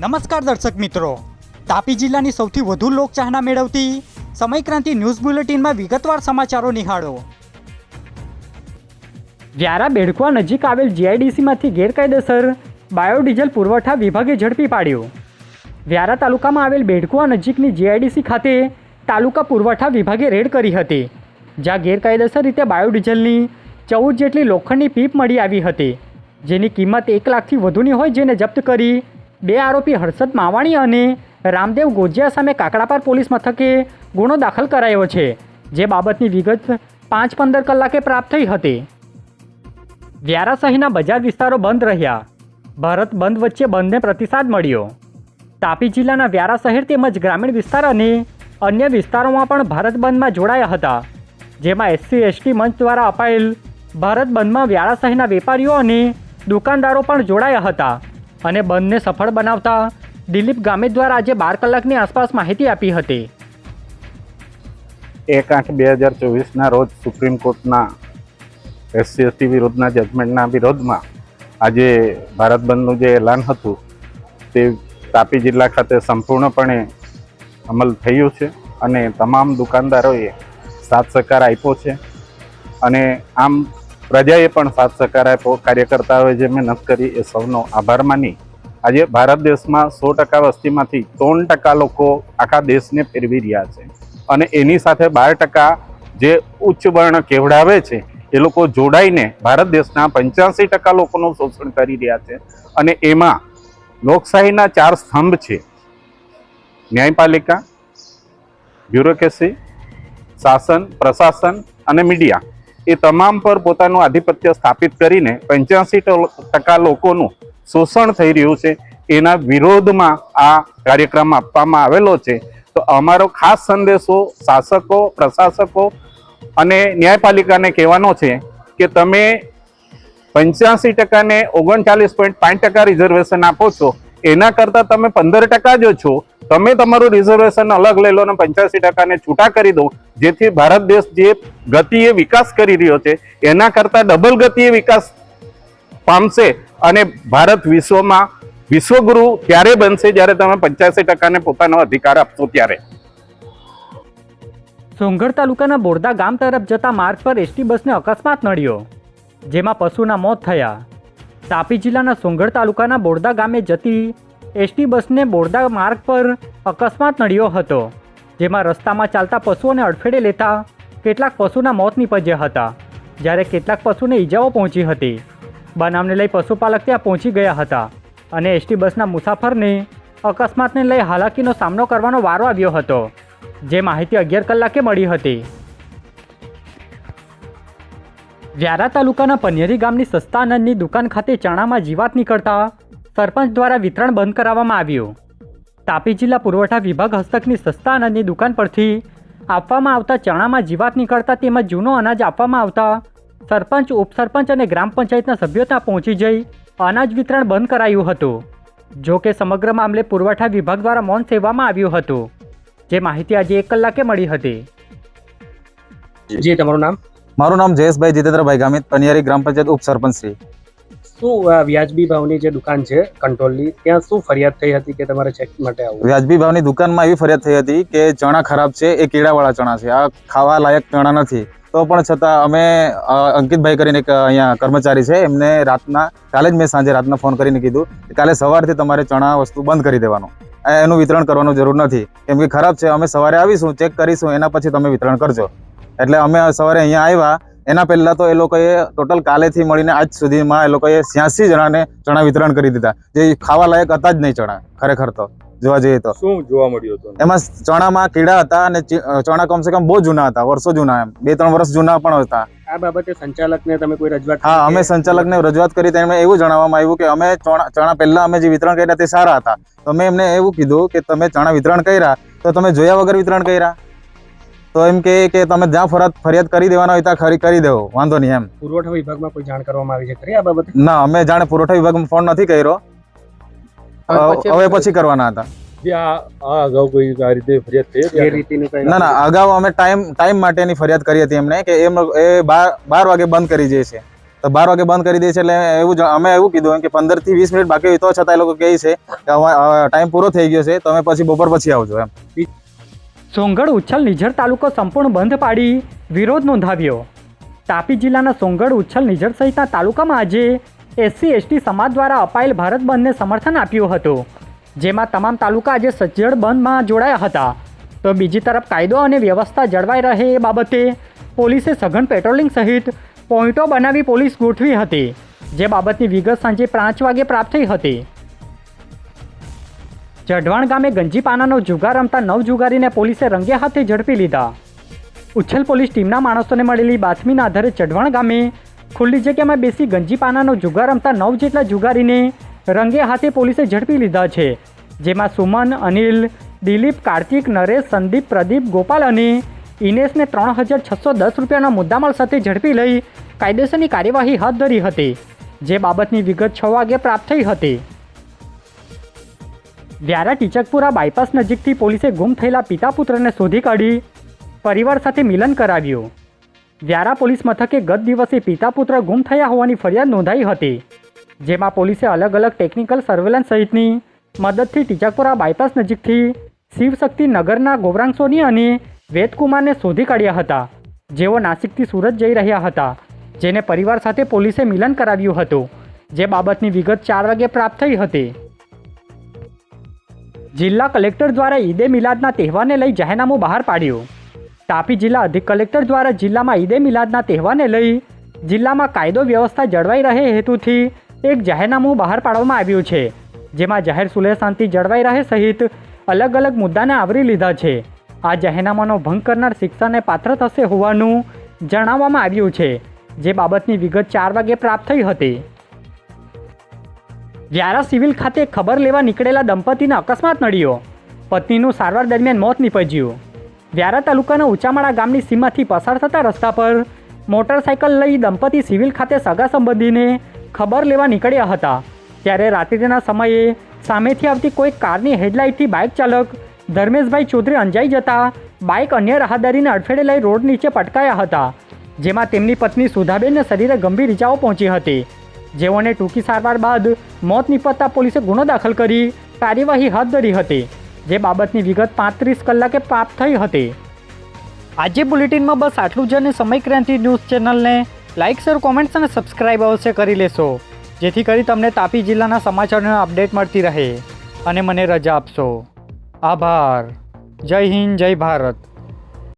નમસ્કાર દર્શક મિત્રો. તાપી જિલ્લાની સૌથી વધુ લોકચાહના મેળવતી સમયક્રાંતિ ન્યૂઝ બુલેટિનમાં વિગતવાર સમાચારો નિહાળો. વ્યારા બેડકવા નજીક આવેલ જીઆઈડીસીમાંથી ગેરકાયદેસર બાયોડીઝલ પુરવઠા વિભાગે ઝડપી પાડ્યો. વ્યારા તાલુકામાં આવેલ બેડકુવા નજીકની જીઆઈડીસી ખાતે તાલુકા પુરવઠા વિભાગે રેડ કરી હતી, જ્યાં ગેરકાયદેસર રીતે બાયોડીઝલની ચૌદ જેટલી લોખંડની પીપ મળી આવી હતી, જેની કિંમત એક લાખથી વધુની હોય જેને જપ્ત કરી બે આરોપી હર્ષદ માવાણી અને રામદેવ ગોજિયા સામે કાકડાપાર પોલીસ મથકે ગુનો દાખલ કરાયો છે, જે બાબતની વિગત પાંચ પંદર કલાકે પ્રાપ્ત થઈ હતી. વ્યારા શહેરના બજાર વિસ્તારો બંધ રહ્યા. ભારત બંધ વચ્ચે બંધને પ્રતિસાદ મળ્યો. તાપી જિલ્લાના વ્યારા શહેર તેમજ ગ્રામીણ વિસ્તાર અને અન્ય વિસ્તારોમાં પણ ભારત બંધમાં જોડાયા હતા, જેમાં એસસી, એસટી મંચ દ્વારા અપાયેલ ભારત બંધમાં વ્યારા શહેરના વેપારીઓ અને દુકાનદારો પણ જોડાયા હતા. અને બંધને સફળ બનાવતા દિલીપ ગામે દ્વારા આજે બાર કલાકની આસપાસ માહિતી આપી હતી. એક આઠ બે હજાર ચોવીસના રોજ સુપ્રીમ કોર્ટના એસસી એસટી વિરુદ્ધના જજમેન્ટના વિરોધમાં આજે ભારત બંધનું જે એલાન હતું તે તાપી જિલ્લા ખાતે સંપૂર્ણપણે અમલ થયું છે અને તમામ દુકાનદારોએ સાથ સહકાર આપ્યો છે. અને આમ પ્રજાએ પણ સાથ સહકાર આપ્યો કાર્યકર્તાઓએ જે મહેનત કરી એ સૌનો આભાર માની. આજે ભારત દેશમાં સો ટકા વસ્તીમાંથી ત્રણ ટકા લોકો આખા દેશને ફેરવી રહ્યા છે. અને એની સાથે બાર ટકા જે ઉચ્ચ વર્ણ કેવડાવે છે, એ લોકો જોડાઈને ભારત દેશના પંચ્યાસી ટકા લોકોનું શોષણ કરી રહ્યા છે. અને એમાં લોકશાહીના ચાર સ્તંભ છે. ન્યાયપાલિકા, બ્યુરોક્રેસી, શાસન, પ્રશાસન અને મીડિયા. એ તમામ પર પોતાનું આધિપત્ય સ્થાપિત કરીને પંચ્યાસી ટકા લોકોનું શોષણ થઈ રહ્યું છે. એના વિરોધમાં આ કાર્યક્રમ આપવામાં આવેલો છે. તો અમારો ખાસ સંદેશો શાસકો, પ્રશાસકો અને ન્યાયપાલિકાને કહેવાનો છે કે તમે પંચ્યાસી ટકાને ઓગણચાલીસ પોઈન્ટ પાંચ ટકા રિઝર્વેશન આપો છો. એના કરતાં તમે પંદર ટકા જો છો. તમે તમારું રિઝર્વેશન અલગ લઈ લો અને પંચ્યાસી ટકાને છૂટા કરી દો. જેથી ભારત દેશ જે ગતિએ વિકાસ કરી રહ્યો છે, એના કરતાં ડબલ ગતિએ વિકાસ પામશે અને ભારત વિશ્વમાં વિશ્વગુરુ ત્યારે બનશે જ્યારે તમે પંચ્યાસી ટકાને પોતાનો અધિકાર આપશો ત્યારે? સોંગઢ તાલુકાના બોરદા ગામ તરફ જતા માર્ગ પર એસટી બસને અકસ્માત નડ્યો, જેમાં પશુના મોત થયા. તાપી જિલ્લાના સોંગઢ તાલુકાના બોરદા ગામે જતી એસટી બસને બોરદા માર્ગ પર અકસ્માત નડ્યો હતો, જેમાં રસ્તામાં ચાલતા પશુઓને અડફેટે લેતા કેટલાક પશુના મોત નીપજ્યા હતા, જ્યારે કેટલાક પશુને ઈજાઓ પહોંચી હતી. બનાવને લઈ પશુપાલક ત્યાં પહોંચી ગયા હતા અને એસટી બસના મુસાફરને અકસ્માતને લઈ હાલાકીનો સામનો કરવાનો વારો આવ્યો હતો, જે માહિતી અગિયાર કલાકે મળી હતી. વ્યારા તાલુકાના પન્યરી ગામની સસ્તા અનાજની દુકાન ખાતે ચણામાં જીવાત નીકળતા સરપંચ દ્વારા વિતરણ બંધ કરાવવામાં આવ્યું. તાપી જિલ્લા પુરવઠા વિભાગ હસ્તકની સસ્તા અનાજની દુકાન પરથી આપવામાં આવતા ચણામાં જીવાત નીકળતા તેમજ જૂનો અનાજ આપવામાં આવતા સરપંચ, ઉપસરપંચ અને ગ્રામ પંચાયતના સભ્યો ત્યાં પહોંચી જઈ અનાજ વિતરણ બંધ કરાયું હતું. જો કે સમગ્ર મામલે પુરવઠા વિભાગ દ્વારા મૌન સેવામાં આવ્યું હતું. જે માહિતી આજે એક કલાકે મળી હતી. જી, તમારું નામ? મારું નામ જયેશભાઈ જીતેન્દ્રભાઈ ગામિત પનિયારી ગ્રામ પંચાયત ઉપસરપંચ શ્રી શું વ્યાજબી ભાવની જે દુકાન છે કંટ્રોલની ત્યાં શું ફરિયાદ થઈ હતી કે તમારે ચેક માટે આવું? વ્યાજબી ભાવની દુકાનમાં એવી ફરિયાદ થઈ હતી કે ચણા ખરાબ છે એ કીડાવાળા ચણા છે આ ખાવા લાયક ચણા નથી. તો પણ છતાં અમે અંકિતભાઈ કરીને એક અહીંયા કર્મચારી છે એમને રાતના કાલે જ મેં સાંજે રાતના ફોન કરીને કીધું કે કાલે સવારથી તમારે ચણા વસ્તુ બંધ કરી દેવાનું. એનું વિતરણ કરવાનું જરૂર નથી. કેમ કે ખરાબ છે અમે સવારે આવીશું ચેક કરીશું એના પછી તમે વિતરણ કરજો. એટલે અમે સવારે અહીંયા આવ્યા. એના પહેલા તો એ લોકોએ ટોટલ કાલેથી મળીને આજ સુધીમાં એ લોકોએ છ્યાસી જણાને ચણા વિતરણ કરી દીધા. જે ખાવા લાયક હતા જ નહીં ચણા ખરેખર તો જોવા જઈએ તો. શું જોવા મળ્યું હતું? એમાં ચણામાં કીડા હતા અને ચણા કમસે કમ બહુ જૂના હતા વર્ષો જૂના એમ. બે ત્રણ વર્ષ જૂના પણ હતા. આ બાબતે સંચાલકને તમે કોઈ રજૂઆત હા અમે સંચાલકને રજૂઆત કરી તેમણે એવું જણાવવામાં આવ્યું કે અમે ચણા ચણા પહેલા અમે જે વિતરણ કર્યા તે સારા હતા. તો મેં એમને એવું કીધું કે તમે ચણા વિતરણ કર્યા તો તમે જોયા વગર વિતરણ કર્યા? તો એમ કે કે તમે જ્યાં ફરજ ફરિયાદ કરી દેવાના હોય ત્યાં ખરી કરી દેવો વાંધો નહીં એમ. પુરવઠા વિભાગમાં કોઈ જાણ કરવામાં આવી છે ખરી આ બાબતે? ના અમે જાણે પુરવઠા વિભાગમાં ફોન નથી કર્યો. હવે પછી કરવાના હતા. અગાઉ કોઈ આ રીતે ફરિયાદ થઈ ના ના અગાઉ અમે ટાઈમ ટાઈમ માટેની ફરિયાદ કરી હતી એમને કે એમ એ બાર બાર વાગે બંધ કરી દે છે. તો બાર વાગે બંધ કરી દે છે એટલે એવું અમે એવું કીધું કે પંદરથી વીસ મિનિટ બાકી હોય તો છતાં એ લોકો કહે છે કે ટાઈમ પૂરો થઈ ગયો છે તમે પછી બપોર પછી આવજો એમ. સોંગઢ ઉચ્છલ નિઝર તાલુકો સંપૂર્ણ બંધ પાડી વિરોધ નોંધાવ્યો. તાપી જિલ્લાના સોંગઢ ઉચ્છલ નિઝર સહિતના તાલુકામાં આજે એસસી, એસટી સમાજ દ્વારા અપાયેલ ભારત બંધને સમર્થન આપ્યું હતું. જેમાં તમામ તાલુકા આજે સજ્જડ બંધમાં જોડાયા હતા. તો બીજી તરફ કાયદો અને વ્યવસ્થા જળવાઈ રહે એ બાબતે પોલીસે સઘન પેટ્રોલિંગ સહિત પોઈન્ટો બનાવી પોલીસ ગોઠવી હતી. જે બાબતની વિગત સાંજે પાંચ વાગે પ્રાપ્ત થઈ હતી. જઢવાણ ગામે ગંજીપાનાનો જુગાર રમતા નવ જુગારીને પોલીસે રંગે હાથે ઝડપી લીધા. ઉચ્છલ પોલીસ ટીમના માણસોને મળેલી બાતમીના આધારે ચઢવાણ ગામે ખુલ્લી જગ્યામાં બેસી ગંજીપાનાનો જુગાર રમતા નવ જેટલા જુગારીને રંગે હાથે પોલીસે ઝડપી લીધા છે, જેમાં સુમન, અનિલ, દિલીપ, કાર્તિક, નરેશ, સંદીપ, પ્રદીપ, ગોપાલ અને ઇનેશને ત્રણ હજાર છસો દસ રૂપિયાના મુદ્દામાલ સાથે ઝડપી લઈ કાયદેસરની કાર્યવાહી હાથ ધરી હતી, જે બાબતની વિગત છ વાગે પ્રાપ્ત થઈ હતી. વ્યારા ટીચકપુરા બાયપાસ નજીકથી પોલીસે ગુમ થયેલા પિતા પુત્રને શોધી કાઢી, પરિવાર સાથે મિલન કરાવ્યું. વ્યારા પોલીસ મથકે ગત દિવસે પિતા પુત્ર ગુમ થયા હોવાની ફરિયાદ નોંધાઈ હતી, જેમાં પોલીસે અલગ અલગ ટેકનિકલ સર્વેલન્સ સહિતની મદદથી ટીચકપુરા બાયપાસ નજીકથી શિવશક્તિ નગરના ગોવરાંગ સોની અને વેદકુમારને શોધી કાઢ્યા હતા. જેઓ નાસિકથી સુરત જઈ રહ્યા હતા, જેને પરિવાર સાથે પોલીસે મિલન કરાવ્યું હતું, જે બાબતની વિગત ચાર વાગે પ્રાપ્ત થઈ હતી. જિલ્લા કલેક્ટર દ્વારા ઈદે મિલાદના તહેવારને લઈ જાહેરનામું બહાર પાડ્યું. તાપી જિલ્લા અધિક કલેક્ટર દ્વારા જિલ્લામાં ઈદે મિલાદના તહેવારને લઈ જિલ્લામાં કાયદો વ્યવસ્થા જળવાઈ રહે હેતુથી એક જાહેરનામું બહાર પાડવામાં આવ્યું છે, જેમાં જાહેર સુલેહ શાંતિ જળવાઈ રહે સહિત અલગ અલગ મુદ્દાને આવરી લીધા છે. આ જાહેરનામાનો ભંગ કરનાર શિક્ષાને પાત્ર થશે હોવાનું જણાવવામાં આવ્યું છે, જે બાબતની વિગત ચાર વાગે પ્રાપ્ત થઈ હતી. વ્યારા સિવિલ ખાતે ખબર લેવા નીકળેલા દંપતીને અકસ્માત નડ્યો. પત્નીનું સારવાર દરમિયાન મોત નીપજ્યું. વ્યારા તાલુકાના ઊંચામાળા ગામની સીમાથી પસાર થતા રસ્તા પર મોટરસાયકલ લઈ દંપતી સિવિલ ખાતે સગા સંબંધીને ખબર લેવા નીકળ્યા હતા. ત્યારે રાત્રિના સમયે સામેથી આવતી કોઈ કારની હેડલાઇટથી બાઇક ચાલક ધર્મેશભાઈ ચૌધરી અંજાઈ જતા બાઇક અન્ય રાહદારીને અડફેડે લઈ રોડ નીચે પટકાયા હતા, જેમાં તેમની પત્ની સુધાબેનને શરીરે ગંભીર ઇજાઓ પહોંચી હતી. જેઓને ટૂંકી સારવાર બાદ મોત નિપજતા પોલીસે ગુનો દાખલ કરી કાર્યવાહી હાથ ધરી હતી, જે બાબતની વિગત પાંત્રીસ કલાકે પ્રાપ્ત થઈ હતી. આજે બુલેટિનમાં બસ આટલું જ અને સમય ક્રાંતિ ન્યૂઝ ચેનલને લાઇક, શેર, કોમેન્ટ્સ અને સબસ્ક્રાઇબ અવશ્ય કરી લેશો, જેથી કરી તમને તાપી જિલ્લાના સમાચારોની અપડેટ મળતી રહે. અને મને રજા આપશો. આભાર. જય હિન્દ, જય ભારત.